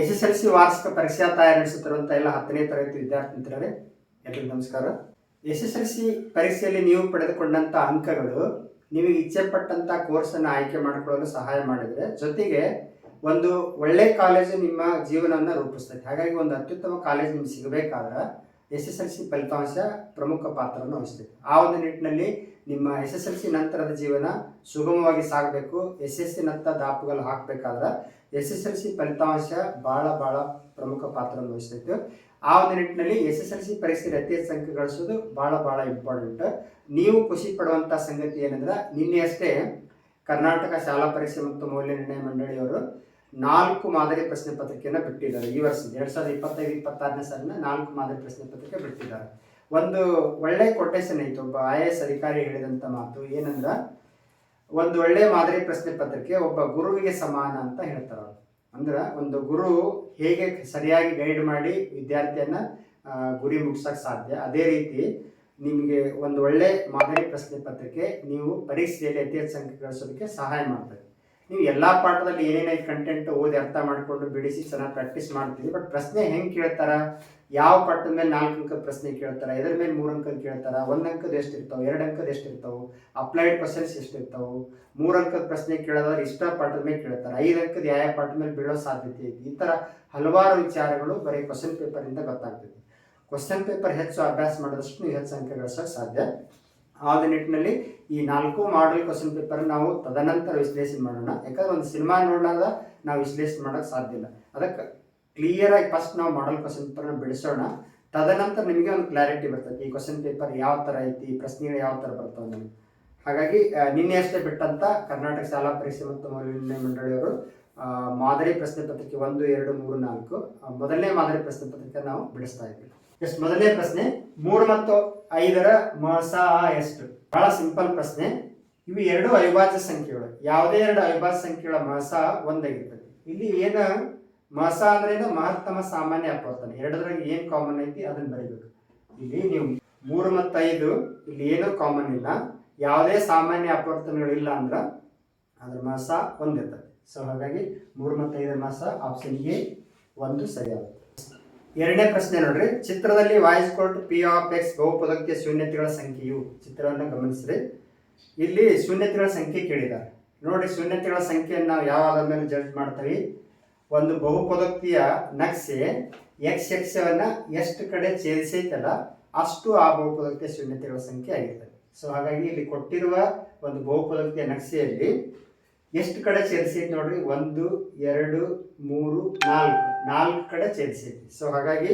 S S L C ವಾರ್ಷಿಕ ಪರೀಕ್ಷಾ ತಯಾರಿ ನಡೆಸುತ್ತಿರುವಂಥ ಎಲ್ಲ ಹತ್ತನೇ ತರಗತಿ ವಿದ್ಯಾರ್ಥಿ ಮಿತ್ರರೇ ಎಲ್ಲರಿಗೂ ನಮಸ್ಕಾರ. ಎಸ್ ಎಸ್ ಎಲ್ ಸಿ ಪರೀಕ್ಷೆಯಲ್ಲಿ ನೀವು ಪಡೆದುಕೊಂಡಂಥ ಅಂಕಗಳು ನಿಮಗೆ ಇಚ್ಛೆ ಕೋರ್ಸ್ ಕೋರ್ಸನ್ನು ಆಯ್ಕೆ ಮಾಡಿಕೊಳ್ಳಲು ಸಹಾಯ ಮಾಡಿದರೆ, ಜೊತೆಗೆ ಒಂದು ಒಳ್ಳೆ ಕಾಲೇಜು ನಿಮ್ಮ ಜೀವನವನ್ನು ರೂಪಿಸ್ತದೆ. ಹಾಗಾಗಿ ಒಂದು ಅತ್ಯುತ್ತಮ ಕಾಲೇಜ್ ನಿಮ್ಗೆ ಸಿಗಬೇಕಾದ್ರೆ ಎಸ್ ಎಸ್ ಎಲ್ ಸಿ ಫಲಿತಾಂಶ ಪ್ರಮುಖ ಪಾತ್ರವನ್ನು ವಹಿಸ್ತದೆ. ಆ ಒಂದು ನಿಟ್ಟಿನಲ್ಲಿ ನಿಮ್ಮ ಎಸ್ ಎಸ್ ಎಲ್ ಸಿ ನಂತರದ ಜೀವನ ಸುಗಮವಾಗಿ ಸಾಗಬೇಕು. ಎಸ್ ಎಸ್ ಸಿ ನತ್ತ ದಾಪುಗಳು ಹಾಕಬೇಕಾದ್ರೆ ಎಸ್ ಎಸ್ ಎಲ್ ಸಿ ಫಲಿತಾಂಶ ಭಾಳ ಭಾಳ ಪ್ರಮುಖ ಪಾತ್ರವನ್ನು ವಹಿಸ್ತೈತೆ. ಆ ಒಂದು ನಿಟ್ಟಿನಲ್ಲಿ ಎಸ್ ಎಸ್ ಎಲ್ ಸಿ ಪರೀಕ್ಷೆಯಲ್ಲಿ ಅತಿ ಹೆಚ್ಚು ಸಂಖ್ಯೆ ಗಳಿಸೋದು ಭಾಳ ಭಾಳ ಇಂಪಾರ್ಟೆಂಟ್ ನೀವು ಖುಷಿ ಪಡುವಂಥ ಸಂಗತಿ ಏನಂದ್ರೆ, ನಿನ್ನೆ ಅಷ್ಟೇ ಕರ್ನಾಟಕ ಶಾಲಾ ಪರೀಕ್ಷೆ ಮತ್ತು ಮೌಲ್ಯ ನಿರ್ಣಯ ಮಂಡಳಿಯವರು ನಾಲ್ಕು ಮಾದರಿ ಪ್ರಶ್ನೆ ಪತ್ರಿಕೆಯನ್ನು ಬಿಟ್ಟಿದ್ದಾರೆ. ಈ ವರ್ಷ ಎರಡ್ ಸಾವಿರದ ಇಪ್ಪತ್ತೈದು, ಇಪ್ಪತ್ತಾರನೇ ಸಾಲಿನ ನಾಲ್ಕು ಮಾದರಿ ಪ್ರಶ್ನೆ ಪತ್ರಿಕೆ ಬಿಟ್ಟಿದ್ದಾರೆ. ಒಂದು ಒಳ್ಳೆ ಕೊಟೇಶನ್ ಐತೆ ಒಬ್ಬ ಐ ಎ ಎಸ್ ಅಧಿಕಾರಿ ಹೇಳಿದಂಥ ಮಾತು ಏನಂದ್ರ ಒಂದು ಒಳ್ಳೆ ಮಾದರಿ ಪ್ರಶ್ನೆ ಪತ್ರಿಕೆ ಒಬ್ಬ ಗುರುವಿಗೆ ಸಮಾನ ಅಂತ ಹೇಳ್ತಾರೆ ಅಂದ್ರೆ ಒಂದು ಗುರು ಹೇಗೆ ಸರಿಯಾಗಿ ಗೈಡ್ ಮಾಡಿ ವಿದ್ಯಾರ್ಥಿಯನ್ನ ಗುರಿ ಮುಟ್ಸೋಕೆ ಸಾಧ್ಯ? ಅದೇ ರೀತಿ ನಿಮಗೆ ಒಂದು ಒಳ್ಳೆ ಮಾದರಿ ಪ್ರಶ್ನೆ ಪತ್ರಿಕೆ ನೀವು ಪರೀಕ್ಷೆಯಲ್ಲಿ ಅತಿ ಅಂಕ ಗಳಿಸೋದಕ್ಕೆ ಸಹಾಯ ಮಾಡ್ತದೆ. ನೀವು ಎಲ್ಲ ಪಾಠದಲ್ಲಿ ಏನೇನೈತೆ ಕಂಟೆಂಟ್ ಓದಿ ಅರ್ಥ ಮಾಡಿಕೊಂಡು ಬಿಡಿಸಿ ಚೆನ್ನಾಗಿ ಪ್ರಾಕ್ಟೀಸ್ ಮಾಡ್ತೀವಿ ಬಟ್ ಪ್ರಶ್ನೆ ಹೆಂಗೆ ಕೇಳ್ತಾರ? ಯಾವ ಪಾಠದ ಮೇಲೆ ನಾಲ್ಕು ಅಂಕದ ಪ್ರಶ್ನೆ ಕೇಳ್ತಾರ? ಇದ್ರ ಮೇಲೆ ಮೂರು ಅಂಕದ ಕೇಳ್ತಾರ? ಒಂದು ಅಂಕದ ಎಷ್ಟು ಇರ್ತಾವೆ? ಎರಡು ಅಂಕದ ಎಷ್ಟು ಇರ್ತಾವೆ? ಅಪ್ಲೈಡ್ ಕ್ವಶನ್ಸ್ ಎಷ್ಟು ಇರ್ತಾವೆ? ಮೂರು ಅಂಕದ ಪ್ರಶ್ನೆ ಕೇಳೋದಾದ್ರೆ ಇಷ್ಟ ಪಾಠದ ಮೇಲೆ ಕೇಳ್ತಾರೆ? ಐದು ಅಂಕದ ಯಾವ ಯಾವ ಪಾಠದ ಮೇಲೆ ಬೀಳೋ ಸಾಧ್ಯತೆ ಐತಿ ಈ ಥರ ಹಲವಾರು ವಿಚಾರಗಳು ಬರೀ ಕ್ವಶನ್ ಪೇಪರಿಂದ ಗೊತ್ತಾಗ್ತದೆ. ಕ್ವಶನ್ ಪೇಪರ್ ಹೆಚ್ಚು ಅಭ್ಯಾಸ ಮಾಡಿದಷ್ಟು ಹೆಚ್ಚು ಅಂಕ ಗಳಿಸೋಕೆ ಸಾಧ್ಯ ಆ ಒಂದು ನಿಟ್ಟಿನಲ್ಲಿ ಈ ನಾಲ್ಕು ಮಾಡೆಲ್ ಕ್ವಶನ್ ಪೇಪರ್ ನಾವು ತದನಂತರ ವಿಶ್ಲೇಷಣೆ ಮಾಡೋಣ. ಯಾಕಂದ್ರೆ ಒಂದು ಸಿನಿಮಾ ನೋಡಲಾರ್ದ ನಾವು ವಿಶ್ಲೇಷಣೆ ಮಾಡೋಕೆ ಸಾಧ್ಯ ಇಲ್ಲ. ಅದಕ್ಕೆ ಕ್ಲಿಯರ್ ಆಗಿ ಫಸ್ಟ್ ನಾವು ಮಾಡೆಲ್ ಕ್ವಶನ್ ಪೇಪರ್ನ ಬಿಡಿಸೋಣ. ತದನಂತರ ನಿಮಗೆ ಒಂದು ಕ್ಲಾರಿಟಿ ಬರ್ತದೆ. ಈ ಕ್ವಶನ್ ಪೇಪರ್ ಯಾವ ಥರ ಐತಿ ಪ್ರಶ್ನೆಗಳು ಯಾವ ಥರ ಬರ್ತಾವೆ ನಮಗೆ ಹಾಗಾಗಿ ನಿನ್ನೆ ಅಷ್ಟೇ ಬಿಟ್ಟಂತ ಕರ್ನಾಟಕ ಶಾಲಾ ಪರೀಕ್ಷೆ ಮತ್ತು ಮೌಲ್ಯನಿರ್ಣಯ ಮಂಡಳಿಯವರು ಮಾದರಿ ಪ್ರಶ್ನೆ ಪತ್ರಿಕೆ ಒಂದು, ಎರಡು, ಮೂರು, ನಾಲ್ಕು ಮೊದಲನೇ ಮಾದರಿ ಪ್ರಶ್ನೆ ಪತ್ರಿಕೆ ನಾವು ಬಿಡಿಸ್ತಾ ಇದ್ದೀವಿ. ಎಷ್ಟು ಮೊದಲನೇ ಪ್ರಶ್ನೆ, ಮೂರು ಮತ್ತು ಐದರ ಮಸ ಎಷ್ಟು ಬಹಳ ಸಿಂಪಲ್ ಪ್ರಶ್ನೆ. ಇವು ಎರಡು ಅವಿಭಾಜ್ಯ ಸಂಖ್ಯೆಗಳು. ಯಾವುದೇ ಎರಡು ಅವಿಭಾಜ್ಯ ಸಂಖ್ಯೆಗಳ ಮಸ ಒಂದಾಗಿರ್ತದೆ. ಇಲ್ಲಿ ಏನ? ಮಸ ಅಂದ್ರೆ ಮಹತ್ತಮ ಸಾಮಾನ್ಯ ಅಪವರ್ತನ ಎರಡರಾಗ ಏನ್ ಕಾಮನ್ ಐತಿ ಅದನ್ನ ಬರೀಬೇಕು. ಇಲ್ಲಿ ನೀವು ಮೂರು ಮತ್ತು ಐದು, ಇಲ್ಲಿ ಏನೂ ಕಾಮನ್ ಇಲ್ಲ. ಯಾವುದೇ ಸಾಮಾನ್ಯ ಅಪವರ್ತನಗಳು ಇಲ್ಲ ಅಂದ್ರೆ ಅದ್ರ ಮಾಸ ಒಂದಿರ್ತದೆ. ಸೊ ಹಾಗಾಗಿ ಮೂರು ಮತ್ತು ಐದರ ಮಾಸ ಆಪ್ಷನ್ ಎ ಒಂದು ಸರಿಯಾಗುತ್ತೆ. ಎರಡನೇ ಪ್ರಶ್ನೆ ನೋಡ್ರಿ. ಚಿತ್ರದಲ್ಲಿ ವಾಯ್ಸ್ ಕೊಟ್ಟು ಪಿ ಆಫ್ ಎಕ್ಸ್ ಬಹುಪದಕ್ಕೆ ಶೂನ್ಯತೆಗಳ ಸಂಖ್ಯೆಯು, ಚಿತ್ರವನ್ನು ಗಮನಿಸ್ರಿ. ಇಲ್ಲಿ ಶೂನ್ಯತೆಗಳ ಸಂಖ್ಯೆ ಕೇಳಿದ್ದಾರೆ. ನೋಡಿ ಶೂನ್ಯತೆಗಳ ಸಂಖ್ಯೆಯನ್ನು ನಾವು ಯಾವ ಆಧಾರದ ಮೇಲೆ ಜಡ್ಜ್ ಮಾಡ್ತೀವಿ? ಒಂದು ಬಹುಪದೋಕ್ತಿಯ ನಕ್ಷೆ ಎಕ್ಸ್ ಎಕ್ಸವನ್ನು ಎಷ್ಟು ಕಡೆ ಛೇದಿಸೈತಲ್ಲ, ಅಷ್ಟು ಆ ಬಹುಪದೋಕ್ತಿಯ ಶೂನ್ಯತೆಗಳ ಸಂಖ್ಯೆ ಆಗಿರ್ತದೆ. ಸೊ ಹಾಗಾಗಿ ಇಲ್ಲಿ ಕೊಟ್ಟಿರುವ ಒಂದು ಬಹುಪದೋಕ್ತಿಯ ನಕ್ಷೆಯಲ್ಲಿ ಎಷ್ಟು ಕಡೆ ಛೇದಿಸೈತಿ ನೋಡ್ರಿ? ಒಂದು, ಎರಡು, ಮೂರು, ನಾಲ್ಕು. ನಾಲ್ಕು ಕಡೆ ಛೇದಿಸೈತಿ ಸೊ ಹಾಗಾಗಿ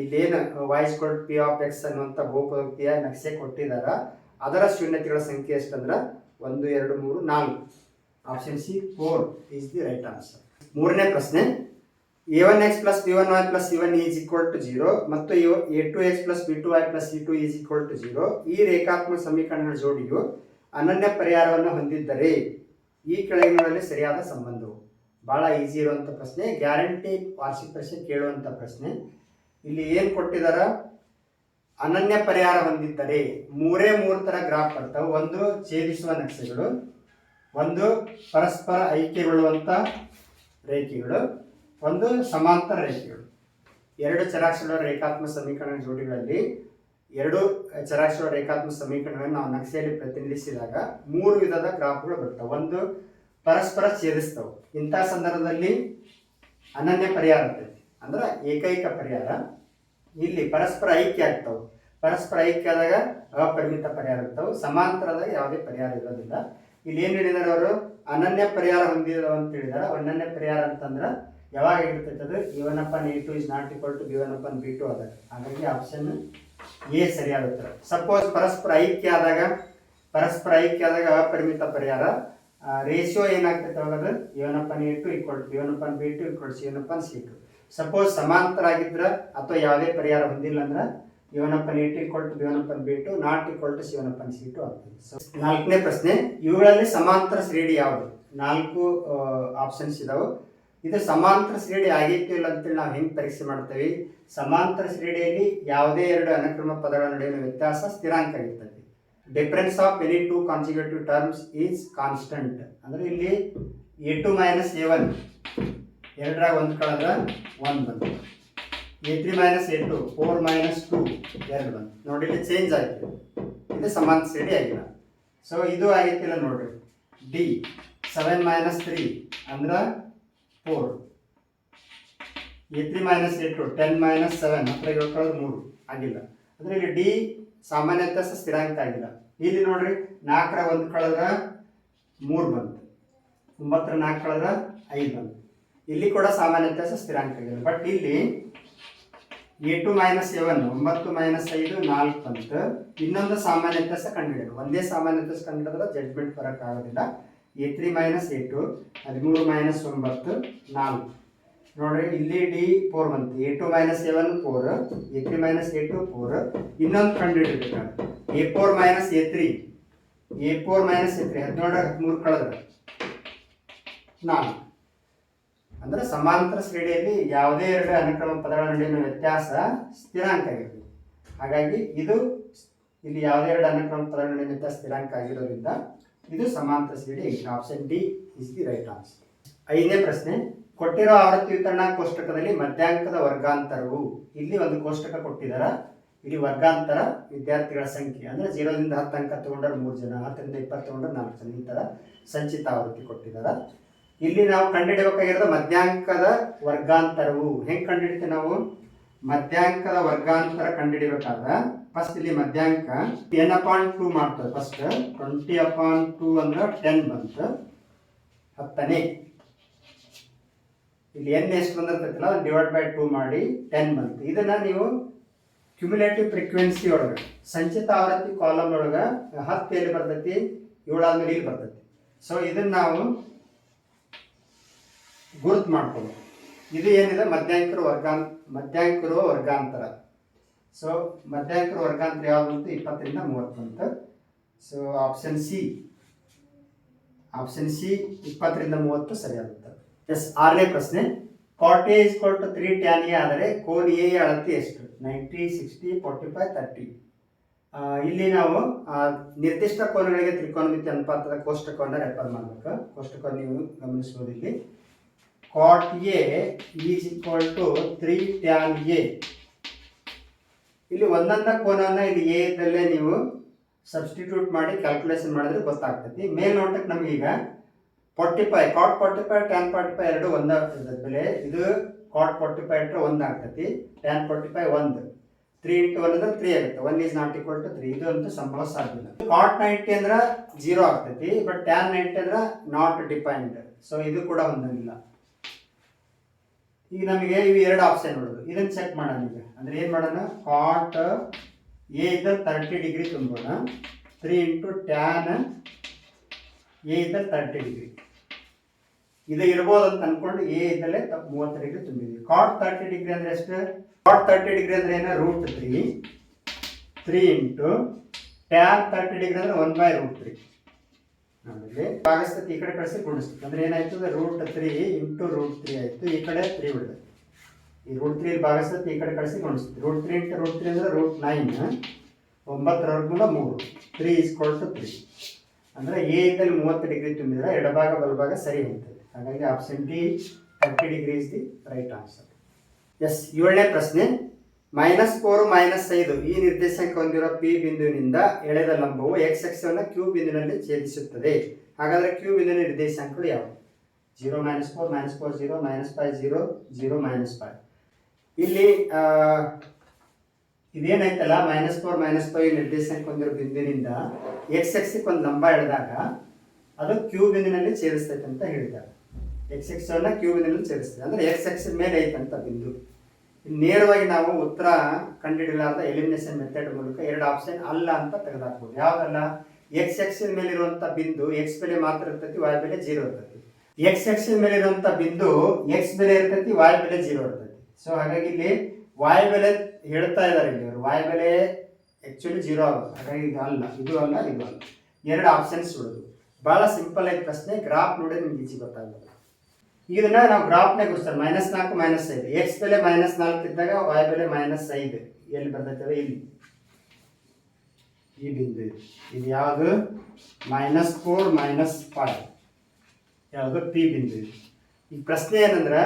ಇಲ್ಲೇನು ವಾಯ್ಸ್ ಕೊಡ್ ಪಿ ಆಫ್ ಎಕ್ಸ್ ಅನ್ನುವಂಥ ಬಹುಪದೋಕ್ತಿಯ ನಕ್ಷೆ ಕೊಟ್ಟಿದಾರ. ಅದರ ಶೂನ್ಯತೆಗಳ ಸಂಖ್ಯೆ ಎಷ್ಟಂದ್ರೆ? ಒಂದು, ಎರಡು, ಮೂರು, ನಾಲ್ಕು. Option C four is the right answer ಮೂರನೇ ಪ್ರಶ್ನೆ. A one X plus B one Y plus C one is equal to zero ಮತ್ತು A two X plus B two Y plus C two is equal to zero ಈ ರೇಖಾತ್ಮಕ ಸಮೀಕರಣಗಳ ಜೋಡಿಯು ಅನನ್ಯ ಪರಿಹಾರವನ್ನು ಹೊಂದಿದ್ದರೆ ಈ ಕೆಳಗಿನಲ್ಲಿ ಸರಿಯಾದ ಸಂಬಂಧವು ಬಹಳ ಈಸಿ ಇರುವಂಥ ಪ್ರಶ್ನೆ ಗ್ಯಾರಂಟಿ ವಾರ್ಷಿಕ ಪರೀಕ್ಷೆ ಕೇಳುವಂಥ ಪ್ರಶ್ನೆ. ಇಲ್ಲಿ ಏನು ಕೊಟ್ಟಿದಾರ? ಅನನ್ಯ ಪರಿಹಾರ ಹೊಂದಿದ್ದರೆ ಮೂರೇ ಮೂರು ಥರ ಗ್ರಾಫ್ ಬರ್ತವೆ. ಒಂದು ಛೇದಿಸುವ ನಕ್ಷೆಗಳು, ಒಂದು ಪರಸ್ಪರ ಐಕ್ಯಗೊಳ್ಳುವಂಥ ರೇಖೆಗಳು, ಒಂದು ಸಮಾಂತರ ರೇಖೆಗಳು. ಎರಡು ಚರಾಕ್ಷರ ರೇಖಾತ್ಮಕ ಸಮೀಕರಣ ಜೋಡಿಗಳಲ್ಲಿ ಎರಡು ಚರಾಕ್ಷರ ರೇಖಾತ್ಮಕ ಸಮೀಕರಣಗಳನ್ನು ನಾವು ನಕ್ಷೆಯಲ್ಲಿ ಪ್ರತಿನಿಧಿಸಿದಾಗ ಮೂರು ವಿಧದ ಗ್ರಾಫ್ಗಳು ಬರ್ತವೆ ಒಂದು ಪರಸ್ಪರ ಛೇದಿಸ್ತವೆ. ಇಂಥ ಸಂದರ್ಭದಲ್ಲಿ ಅನನ್ಯ ಪರಿಹಾರ ಇರ್ತೈತಿ ಅಂದ್ರೆ ಏಕೈಕ ಪರಿಹಾರ. ಇಲ್ಲಿ ಪರಸ್ಪರ ಐಕ್ಯ ಆಗ್ತವೆ. ಪರಸ್ಪರ ಐಕ್ಯ ಆದಾಗ ಅಪರಿಮಿತ ಪರಿಹಾರ ಇರ್ತವೆ. ಸಮಾಂತರದಾಗ ಯಾವುದೇ ಪರಿಹಾರ ಇರೋದಿಲ್ಲ. ಇಲ್ಲಿ ಏನು ಹೇಳಿದಾರೆ ಅವರು? ಅನನ್ಯ ಪರಿಹಾರ ಹೊಂದಿದ ಅಂತ ಹೇಳಿದಾರೆ ಅನನ್ಯ ಪರಿಹಾರ ಅಂತಂದ್ರೆ ಯಾವಾಗ ಇರ್ತೈತೆ ಅದು? A one up A two is not equal to B upon B two ಅದ ಹಾಗಾಗಿ ಆಪ್ಷನ್ ಎ ಸರಿಯಾದ ಉತ್ತರ ಸಪೋಸ್ ಪರಸ್ಪರ ಐಕ್ಯ ಆದಾಗ, ಪರಸ್ಪರ ಐಕ್ಯ ಆದಾಗ ಅಪರಿಮಿತ ಪರಿಹಾರ. ರೇಷಿಯೋ ಏನಾಗ್ತೈತೆ ಅವಾಗ upon A two equal to B B two equal C one C two suppose ಸಮಾಂತರ ಆಗಿದ್ರೆ ಅಥವಾ ಯಾವುದೇ ಪರಿಹಾರ ಹೊಂದಿಲ್ಲ ಅಂದ್ರೆ A one upon A two equal to A one upon B two not equal to C one upon C two ಆಗ್ತದೆ. So ನಾಲ್ಕನೇ ಪ್ರಶ್ನೆ, ಇವುಗಳಲ್ಲಿ ಸಮಾಂತರ ಶ್ರೇಣಿ ಯಾವುದು? ನಾಲ್ಕು ಆಪ್ಷನ್ಸ್ ಇದಾವೆ. ಇದು ಸಮಾಂತರ ಶ್ರೇಣಿ ಆಗಿತ್ತು ಇಲ್ಲ ಅಂತೇಳಿ ನಾವು ಹೆಂಗೆ ಪರೀಕ್ಷೆ ಮಾಡ್ತೇವೆ? ಸಮಾಂತರ ಶ್ರೇಣಿಯಲ್ಲಿ ಯಾವುದೇ ಎರಡು ಅನುಕ್ರಮ ಪದಗಳ ನಡುವಿನ ವ್ಯತ್ಯಾಸ ಸ್ಥಿರಾಂಕ ಆಗಿರ್ತದೆ difference of any two consecutive terms is constant ಅಂದ್ರೆ ಇಲ್ಲಿ A two minus A one ಎರಡರಾಗ ಒಂದು ಕಳೆದ ಒಂದು ಬಂತು. A three minus A two four minus two ಎರಡು ಬಂತು. ನೋಡಿ, ಇಲ್ಲಿ ಚೇಂಜ್ ಆಯಿತು. ಇದು ಸಮಾನ ಶ್ರೇಣಿ ಆಗಿಲ್ಲ. ಸೊ ಇದು ಆಗಿತ್ತಿಲ್ಲ ನೋಡಿರಿ. ಡಿ ಸೆವೆನ್ ಮೈನಸ್ ತ್ರೀ ಅಂದ್ರೆ four A three minus A two ten minus seven ಹತ್ರ ಹೇಳ್ಕೊಳ್ಳೋದು ಮೂರು. ಆಗಿಲ್ಲ. ಅಂದ್ರೆ ಇಲ್ಲಿ ಡಿ ಸಾಮಾನ್ಯ ವ್ಯತ್ಯಾಸ ಸ್ಥಿರಾಂಕ ಆಗಿಲ್ಲ. ಇಲ್ಲಿ ನೋಡ್ರಿ, ನಾಲ್ಕರ ಒಂದು ಕಳೆದ್ರೆ ಮೂರು ಬಂತು. ಒಂಬತ್ತರ ನಾಲ್ಕು ಕಳೆದ್ರೆ ಐದು ಬಂತು. ಇಲ್ಲಿ ಕೂಡ ಸಾಮಾನ್ಯ ವ್ಯತ್ಯಾಸ ಸ್ಥಿರಾಂಕ ಆಗಿಲ್ಲ. ಬಟ್ ಇಲ್ಲಿ ಎ ಟು ಮೈನಸ್ ಸೆವೆನ್ ಒಂಬತ್ತು ಮೈನಸ್ ಐದು, ನಾಲ್ಕು ಬಂತು. ಇನ್ನೊಂದು ಸಾಮಾನ್ಯ ವ್ಯತ್ಯಾಸ ಕಂಡುಹಿಡಿಯೋದು ಒಂದೇ ಸಾಮಾನ್ಯ ವ್ಯತ್ಯಾಸ ಕಂಡುಹಿಡಿದ್ರೆ ಜಡ್ಜ್ಮೆಂಟ್ ಬರೋಕ್ಕೆ ಆಗೋದಿಲ್ಲ. A three minus A two ಹದಿಮೂರು ಮೈನಸ್ ಒಂಬತ್ತು, ನಾಲ್ಕು. ನೋಡ್ರಿ, ಇಲ್ಲಿ ಡಿ ಫೋರ್ ಬಂತು. A two minus seven four A three minus A two four ಇನ್ನೊಂದು ಕಂಡುಹಿಡಿಬೇಕು. A four minus A three A four minus A three ಹದಿನೇಳು, ಹದಿಮೂರು ಕಳೆದ್ರೆ. ನಾಲ್ಕು. ಅಂದ್ರೆ ಸಮಾಂತರ ಶ್ರೇಣಿಯಲ್ಲಿ ಯಾವುದೇ ಎರಡು ಅನುಕ್ರಮ ಪದಗಳ ನಡುವಿನ ವ್ಯತ್ಯಾಸ ಸ್ಥಿರಾಂಕ ಆಗಿರ್ತದೆ ಹಾಗಾಗಿ ಇದು ಇಲ್ಲಿ ಯಾವುದೇ ಎರಡು ಅನುಕ್ರಮ ಪದಗಳ ನಡುವಿನ ವ್ಯತ್ಯಾಸ ಸ್ಥಿರಾಂಕ ಆಗಿರೋದ್ರಿಂದ ಇದು ಸಮಾಂತರ ಶ್ರೇಣಿ option D is the right answer ಐದನೇ ಪ್ರಶ್ನೆ, ಕೊಟ್ಟಿರೋ ಆವೃತ್ತಿ ವಿತರಣಾ ಕೋಷ್ಟಕದಲ್ಲಿ ಮಧ್ಯಾಂಕದ ವರ್ಗಾಂತರವು, ಇಲ್ಲಿ ಒಂದು ಕೋಷ್ಟಕ ಕೊಟ್ಟಿದಾರ ಇಲ್ಲಿ ವರ್ಗಾಂತರ ವಿದ್ಯಾರ್ಥಿಗಳ ಸಂಖ್ಯೆ, ಅಂದ್ರೆ ಜೀರೋದಿಂದ ಹತ್ತು ಅಂಕ ತಗೊಂಡ್ರೆ ಮೂರು ಜನ, ಹತ್ತರಿಂದ ಇಪ್ಪತ್ತು ತಗೊಂಡ್ರೆ ನಾಲ್ಕು ಜನ, ಈ ಥರ ಸಂಚಿತ ಆವೃತ್ತಿ ಕೊಟ್ಟಿದ್ದಾರೆ ಇಲ್ಲಿ ನಾವು ಕಂಡುಹಿಡಬೇಕಾಗಿರೋದು ಮಧ್ಯಾಂಕದ ವರ್ಗಾಂತರವು, ಹೆಂಗೆ ಕಂಡುಹಿಡಿತೀವಿ ನಾವು? ಮಧ್ಯಾಂಕದ ವರ್ಗಾಂತರ ಕಂಡುಹಿಡಿಬೇಕಾದ್ರೆ ಫಸ್ಟ್ ಇಲ್ಲಿ ಮಧ್ಯಾಂಕ ಟೆನ್ ಅಪಾನ್ ಟೂ ಮಾಡ್ತದೆ ಫಸ್ಟ್ ಟ್ವೆಂಟಿ ಅಪಾನ್ ಟೂ ಅಂದ್ರೆ ಟೆನ್ ಬಂತು. ಹತ್ತನೇ. ಇಲ್ಲಿ ಎನ್ ಎಷ್ಟು ಬಂದಿರ್ತೈತಿಲ್ಲ ಡಿವೈಡ್ ಬೈ ಟೂ ಮಾಡಿ ಟೆನ್ ಬಂತು. ಇದನ್ನ ನೀವು ಕ್ಯುಮುಲೇಟಿವ್ ಫ್ರೀಕ್ವೆನ್ಸಿ ಒಳಗೆ, ಸಂಚಿತ ಆವೃತ್ತಿ ಕಾಲಮ್ ಒಳಗೆ ಹತ್ತು ಎಲ್ಲಿ ಬರ್ತೈತಿ? ಏಳಾದ್ಮೇಲೆ ಇಲ್ಲಿ ಬರ್ತೈತಿ. ಸೊ ಇದನ್ನ ನಾವು ಗುರುತು ಮಾಡ್ಕೊಳ್ಳೋದು ಇದು ಏನಿದೆ? ಮಧ್ಯಾಂಕರ ವರ್ಗಾಂತ ಮಧ್ಯಾಂಕರು ವರ್ಗಾಂತರ. ಸೊ ಮಧ್ಯಾಂಕರ ವರ್ಗಾಂತರ ಯಾವುದು ಅಂತ ಇಪ್ಪತ್ತರಿಂದ ಮೂವತ್ತು ಅಂತ so option C option C ಇಪ್ಪತ್ತರಿಂದ ಮೂವತ್ತು ಸರಿಯಾಗುತ್ತೆ. ಎಸ್ ಆರನೇ ಪ್ರಶ್ನೆ. Cot A is to three tan A ಆದರೆ ಕೋನ್ ಎ ಅಳತೆ ಎಷ್ಟು? Ninety sixty forty five thirty ಇಲ್ಲಿ ನಾವು ನಿರ್ದಿಷ್ಟ ಕೋನಗಳಿಗೆ ತ್ರಿಕೋನಮಿತಿ ಅನುಪಾತದ ಕೋಷ್ಟಕವನ್ನು ರೆಫರ್ ಮಾಡಬೇಕು. ಕೋಷ್ಟಕ ನೀವು ಗಮನಿಸಬಹುದು ಇಲ್ಲಿ. Cot A is equal to three tan A ಇಲ್ಲಿ ಒಂದೊಂದ ಕೋನನ ಇಲ್ಲಿ ಎ ಇದ್ದಲ್ಲೇ ನೀವು ಸಬ್ಸ್ಟಿಟ್ಯೂಟ್ ಮಾಡಿ ಕ್ಯಾಲ್ಕುಲೇಷನ್ ಮಾಡಿದ್ರೆ ಗೊತ್ತಾಗ್ತೈತಿ ಮೇಲ್ನೋಟಕ್ಕೆ ನಮಗೀಗ forty five cot forty five tan forty five ಎರಡು ಒಂದ ಬೆಲೆ. ಇದು ಕಾಟ್ ಫಾರ್ಟಿ ಫೈ ಇಟ್ಟರೆ ಒಂದು ಆಗ್ತೈತಿ ಟ್ಯಾನ್ ಫಾರ್ಟಿ ಫೈ ಒಂದು. ತ್ರೀ ಇಂಟು ಒನ್ ಅಂದ್ರೆ ತ್ರೀ ಆಗುತ್ತೆ. One is not equal to three ಇದು ಅಂತೂ ಸಂಬಳ ಸಾಧ್ಯ ಕಾಟ್ ನೈಂಟಿ ಅಂದ್ರೆ ಜೀರೋ ಆಗ್ತೈತಿ ಬಟ್ ಟ್ಯಾನ್ ನೈಂಟಿ ಅಂದ್ರೆ ನಾಟ್ ಡಿಪೆಂಡ್ ಸೊ ಇದು ಕೂಡ ಹೊಂದಂಗಿಲ್ಲ ಈಗ ನಮಗೆ ಇವು ಎರಡು ಆಪ್ಷನ್ ನೋಡೋದು ಇದನ್ನ ಚೆಕ್ ಮಾಡೋಣ ಈಗ. ಅಂದ್ರೆ ಏನು ಮಾಡೋಣ? ಕಾಟ್ ಎ ಇದ್ದ ತರ್ಟಿ ಡಿಗ್ರಿ ತುಂಬೋಣ. ತ್ರೀ ಇಂಟು ಟ್ಯಾನ್ ಎ ಇದ್ದ ತರ್ಟಿ ಡಿಗ್ರಿ ಇದು ಇರ್ಬೋದು ಅಂತ ಅನ್ಕೊಂಡು ಎ ಇದ್ದಲ್ಲೇ ತ- ಮೂವತ್ತು ಡಿಗ್ರಿ ತುಂಬಿದ್ವಿ ಕಾಟ್ ತರ್ಟಿ ಡಿಗ್ರಿ ಅಂದ್ರೆ ಎಷ್ಟು? ಕಾಟ್ ತರ್ಟಿ ಡಿಗ್ರಿ ಅಂದ್ರೆ ಏನು? Root three three into tan thirty degree ಅಂದ್ರೆ ಒನ್ ಬೈ ರೂಟ್ ತ್ರೀ ಆಮೇಲೆ ಭಾಗಸ್ಥಿತಿ ಈ ಕಡೆ ಕಳಿಸಿ ಗುಣಿಸ್ತೀವಿ ಅಂದ್ರೆ ಏನಾಯ್ತು root three into root three ಆಯ್ತು. ಈ ಕಡೆ ತ್ರೀ ಉಳಿದ ಈ ರೂಟ್ ತ್ರೀ ಭಾಗಸ್ಥಿತಿ ಈ ಕಡೆ ಕಳಿಸಿ ಗುಣಿಸ್ತೀವಿ root three into root three ಅಂದ್ರೆ ರೂಟ್ ನೈನ್ ಒಂಬತ್ತರವರೆಗೂ ಮೂರು. Three is equal to three ಅಂದ್ರೆ ಎ ಇದ್ದಲ್ಲಿ ಮೂವತ್ತು ಡಿಗ್ರಿ ತುಂಬಿದ್ರೆ ಎಡಭಾಗ, ಬಲಭಾಗ ಸರಿ ಹೋಗ್ತದೆ. ಹಾಗಾಗಿ option D thirty degree is the right answer yes ಏಳನೇ ಪ್ರಶ್ನೆ. ಮೈನಸ್ ಫೋರ್ ಮೈನಸ್ ಐದು ಈ ನಿರ್ದೇಶಾಂಕ ಹೊಂದಿರುವ ಪಿ ಬಿಂದುವಿನಿಂದ ಎಳೆದ ಲಂಬವು ಎಕ್ಸ್ ಅಕ್ಷವನ್ನು ಕ್ಯೂ ಬಿಂದುವಿನಲ್ಲಿ ಛೇದಿಸುತ್ತದೆ. ಹಾಗಾದರೆ ಕ್ಯೂ ಬಿಂದುವಿನ ನಿರ್ದೇಶಾಂಕಗಳು ಯಾವುವು? Zero minus four minus four zero minus five zero zero minus five ಇಲ್ಲಿ ಇದೇನಾಯ್ತಲ್ಲ? ಮೈನಸ್ ಫೋರ್ ಮೈನಸ್ ಫೈವ್ ನಿರ್ದೇಶಾಂಕ ಹೊಂದಿರೋ ಬಿಂದುವಿನಿಂದ ಎಕ್ಸ್ ಎಕ್ಸಿಗೆ ಒಂದು ಲಂಬ ಎಳೆದಾಗ ಅದು ಕ್ಯೂ ಬಿಂದುವಿನಲ್ಲಿ ಛೇದಿಸ್ತೈತೆ ಅಂತ ಹೇಳಿದ್ದಾರೆ. ಎಕ್ಸ್ ಎಕ್ಸ್ ಅನ್ನ ಕ್ಯೂ ಬಿಂದುವಿನಲ್ಲಿ ಛೇದಿಸ್ತದೆ. ಅಂದ್ರೆ ಎಕ್ಸ್ ಎಕ್ಸ್ ಮೇಲೆ ಐತಂತ ಬಿಂದು. ನೇರವಾಗಿ ನಾವು ಉತ್ತರ ಕಂಡುಹಿಡಿಯಲಾರ್ದ ಎಲಿಮಿನೇಷನ್ ಮೆಥಡ್ ಮೂಲಕ ಎರಡು ಆಪ್ಷನ್ ಅಲ್ಲ ಅಂತ ತೆಗೆದಾಕ್ಬೋದು. ಯಾವ್ದಲ್ಲ? ಎಕ್ಸ್ ಎಕ್ಸ್ ಮೇಲೆ ಇರುವಂತ ಬಿಂದು ಎಕ್ಸ್ ಬೆಲೆ ಮಾತ್ರ ಇರ್ತೈತಿ ವಾಯ್ ಬೆಲೆ ಜೀರೋ ಇರ್ತೈತಿ. ಎಕ್ಸ್ ಎಕ್ಸ್ ಮೇಲೆ ಇರುವಂತ ಬಿಂದು ಎಕ್ಸ್ ಬೆಲೆ ಇರ್ತೈತಿ ವಾಯ್ ಬೆಲೆ ಜೀರೋ ಇರ್ತೈತಿ. ಸೊ ಹಾಗಾಗಿ ಇಲ್ಲಿ ವಾಯ್ ಬೆಲೆ ಹೇಳ್ತಾ ಇದ್ದಾರೆ ಇಲ್ಲಿ ಅವರು. ವಾಯ್ ಬೆಲೆ ಆಕ್ಚುಲಿ ಜೀರೋ ಆಗುತ್ತೆ. ಹಾಗಾಗಿ ಇದು ಅಲ್ಲ. ಇದು ಅಲ್ಲ ಇದು ಅಲ್ಲ. ಎರಡು ಆಪ್ಷನ್ಸ್ ಉಳಿದು. ಬಹಳ ಸಿಂಪಲ್ ಆಗಿ ಪ್ರಶ್ನೆ. ಗ್ರಾಫ್ ನೋಡಿದ್ರೆ ನಿಮ್ಗೆ ಈಜಿ ಗೊತ್ತಾಗುತ್ತೆ. ಇದನ್ನ ನಾವು ಗ್ರಾಫ್ನೇ ಗುರುಸ್ತಾರೆ. ಮೈನಸ್ ನಾಲ್ಕು ಮೈನಸ್ ಐದು. ಎಕ್ಸ್ ಬೆಲೆ ಮೈನಸ್ ನಾಲ್ಕು ಇದ್ದಾಗ ವಾಯ್ ಬೆಲೆ ಮೈನಸ್ ಐದು. ಎಲ್ಲಿ ಬರ್ತೈತೆ ಇಲ್ಲಿ. ಈ ಬಿಂದು ಇದು. ಯಾವುದು? ಮೈನಸ್ ಫೋರ್ ಮೈನಸ್ ಫೈವ್ ಯಾವುದು? ಪಿ ಬಿಂದು ಇದು. ಪ್ರಶ್ನೆ ಏನಂದ್ರೆ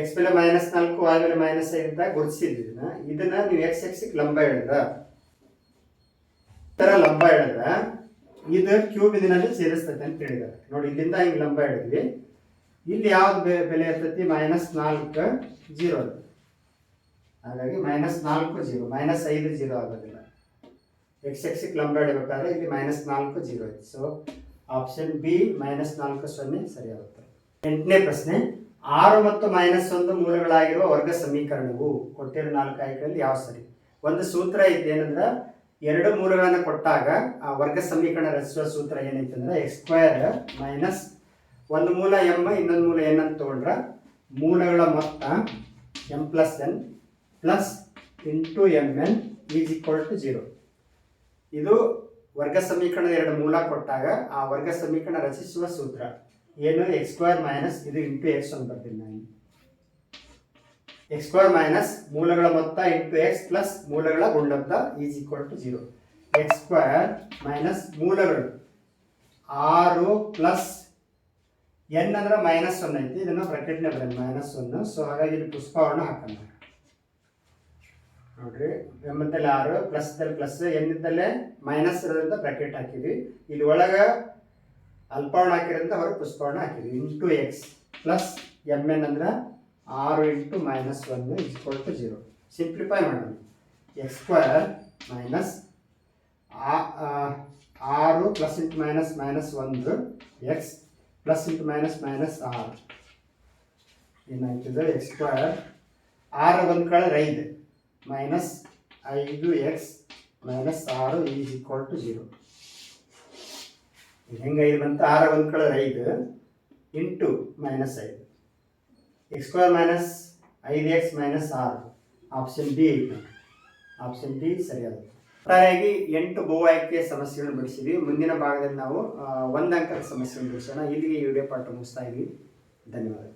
ಎಕ್ಸ್ ಬೆಲೆ ಮೈನಸ್ ನಾಲ್ಕು ವಾಯ್ ಬೆಲೆ ಮೈನಸ್ ಐದು ಅಂತ ಗುರುತಿಸಿದ್ವಿ ಇದನ್ನ. ಇದನ್ನ ನೀವು ಎಕ್ಸ್ ಎಕ್ಸಿಗೆ ಲಂಬ ಹೇಳಿದ್ರ ಥರ ಲಂಬ ಹೇಳಿದ್ರ ಇದು ಕ್ಯೂಬ್ ಇದರಲ್ಲಿ ಸೇರಿಸ್ತೈತೆ ಅಂತ ಹೇಳಿದ್ದಾರೆ. ನೋಡಿ, ಇಲ್ಲಿಂದ ಹಿಂಗೆ ಲಂಬ ಹೇಳಿದ್ವಿ ಇಲ್ಲಿ ಯಾವ್ದು ಬೆಲೆ ಇರ್ತೈತಿ? ಮೈನಸ್ ನಾಲ್ಕು ಜೀರೋ ಹಾಗಾಗಿ ಮೈನಸ್ ನಾಲ್ಕು ಜೀರೋ ಮೈನಸ್ ಐದು ಜೀರೋ ಆಗೋದಿಲ್ಲ. ಎಕ್ಸ್ ಎಕ್ಸಿಗೆ ಲಂಬ ಇಡಬೇಕಾದ್ರೆ ಇಲ್ಲಿ ಮೈನಸ್ ನಾಲ್ಕು ಜೀರೋ ಐತಿ. ಸೊ ಆಪ್ಷನ್ ಬಿ ಮೈನಸ್ ನಾಲ್ಕು, ಸೊನ್ನೆ ಸರಿಯಾಗುತ್ತೆ. ಎಂಟನೇ ಪ್ರಶ್ನೆ. ಆರು ಮತ್ತು ಮೈನಸ್ ಒಂದು ಮೂಲಗಳಾಗಿರುವ ವರ್ಗ ಸಮೀಕರಣವು ಕೊಟ್ಟಿರೋ ನಾಲ್ಕು ಆಯ್ಕೆಗಳಲ್ಲಿ ಯಾವ ಸರಿ? ಒಂದು ಸೂತ್ರ ಐತೆ ಏನಂದ್ರೆ, ಎರಡು ಮೂಲಗಳನ್ನು ಕೊಟ್ಟಾಗ ಆ ವರ್ಗ ಸಮೀಕರಣ ರಚಿಸುವ ಸೂತ್ರ ಏನೈತೆ ಅಂದ್ರೆ ಎಕ್ಸ್ ಸ್ಕ್ವೇರ್ ಮೈನಸ್ ಒಂದು ಮೂಲ ಎಂ ಇನ್ನೊಂದು ಮೂಲ ಏನಂತ ಅಂತ ತಗೊಂಡ್ರೆ ಮೂಲಗಳ ಮೊತ್ತ M plus N plus into M N is equal to zero ಇದು ವರ್ಗ ಸಮೀಕರಣದ ಎರಡು ಮೂಲ ಕೊಟ್ಟಾಗ ಆ ವರ್ಗ ಸಮೀಕರಣ ರಚಿಸುವ ಸೂತ್ರ. ಏನು? ಎಕ್ಸ್ ಸ್ಕ್ವೇರ್ ಮೈನಸ್ ಇದು ಇಂಟು ಎಕ್ಸ್ ಅಂತ ಬರ್ತೀನಿ ನಾನು. ಎಕ್ಸ್ ಸ್ಕ್ವೇರ್ ಮೈನಸ್ ಮೂಲಗಳ ಮೊತ್ತ ಇಂಟು ಎಕ್ಸ್ ಪ್ಲಸ್ ಮೂಲಗಳ ಗುಣಲಬ್ಧ is equal to zero X square minus ಮೂಲಗಳು ಆರು ಪ್ಲಸ್ ಎನ್ ಅಂದ್ರೆ ಮೈನಸ್ ಒನ್ ಐತಿ, ಇದನ್ನ ಬ್ರಾಕೆಟ್ನೇ ಬರೋದು ಮೈನಸ್ ಒನ್ ಸೊ ಹಾಗಾಗಿ ಇಲ್ಲಿ ಪುಷ್ಪವನ್ನು ಹಾಕೋಣ. ನೋಡ್ರಿ ಎಂಬತ್ತಲ್ಲಿ ಆರು ಪ್ಲಸ್ ಪ್ಲಸ್ ಎನ್ನಿದ್ದಲ್ಲೇ ಮೈನಸ್ ಇರೋದ್ರಿಂದ ಬ್ರಾಕೆಟ್ ಹಾಕಿದ್ವಿ. ಇಲ್ಲಿ ಒಳಗ ಅಲ್ಪವಣ ಹಾಕಿರೋದ್ರಿಂದ ಹೊರಗೆ ಪುಷ್ಪವರ್ಣ ಹಾಕಿದ್ವಿ. Into X plus M N ಅಂದ್ರೆ ಆರು into minus one equal to zero simplify ಮಾಡೋಣ. ಎಕ್ಸ್ ಸ್ಕ್ವೇರ್ ಮೈನಸ್ ಆರು ಪ್ಲಸ್ ಇಂಟು ಮೈನಸ್ ಮೈನಸ್ ಒಂದು X plus into minus minus ಆರು ಏನಾಯ್ತದೆ ಎಕ್ಸ್ ಸ್ಕ್ವೇರ್ ಆರು ಒಂದು ಕಳೆದ್ರೆ ಐದು ಮೈನಸ್ ಐದು ಎಕ್ಸ್ ಮೈನಸ್ ಆರು ಈಸ್ ಈಕ್ವಲ್ ಟು ಜೀರೋ ಹೆಂಗೆ ಐದು ಬಂತು ಆರು ಒಂದು ಕಳೆದ್ರೆ ಐದು ಇಂಟು ಮೈನಸ್ ಐದು ಎಕ್ಸ್ ಸ್ಕ್ವೇರ್ ಮೈನಸ್ ಐದು ಎಕ್ಸ್ ಮೈನಸ್ ಆರು ಆಪ್ಷನ್ ಡಿ ಐತೆ ಆಪ್ಷನ್ ಡಿ ಸರಿಯಾದ ಒಟ್ಟಾರೆಯಾಗಿ ಎಂಟು ಬಹು ಆಯ್ಕೆಯ ಸಮಸ್ಯೆಗಳನ್ನು ಬಿಡಿಸಿದ್ವಿ ಮುಂದಿನ ಭಾಗದಲ್ಲಿ ನಾವು ಒಂದಂಕದ ಸಮಸ್ಯೆಯನ್ನು ಬಿಡಿಸೋಣ ಇಲ್ಲಿಗೆ ಈ ವಿಡಿಯೋ ಪಾಠ ಮುಗಿಸ್ತಾ ಇದ್ದೀವಿ ಧನ್ಯವಾದ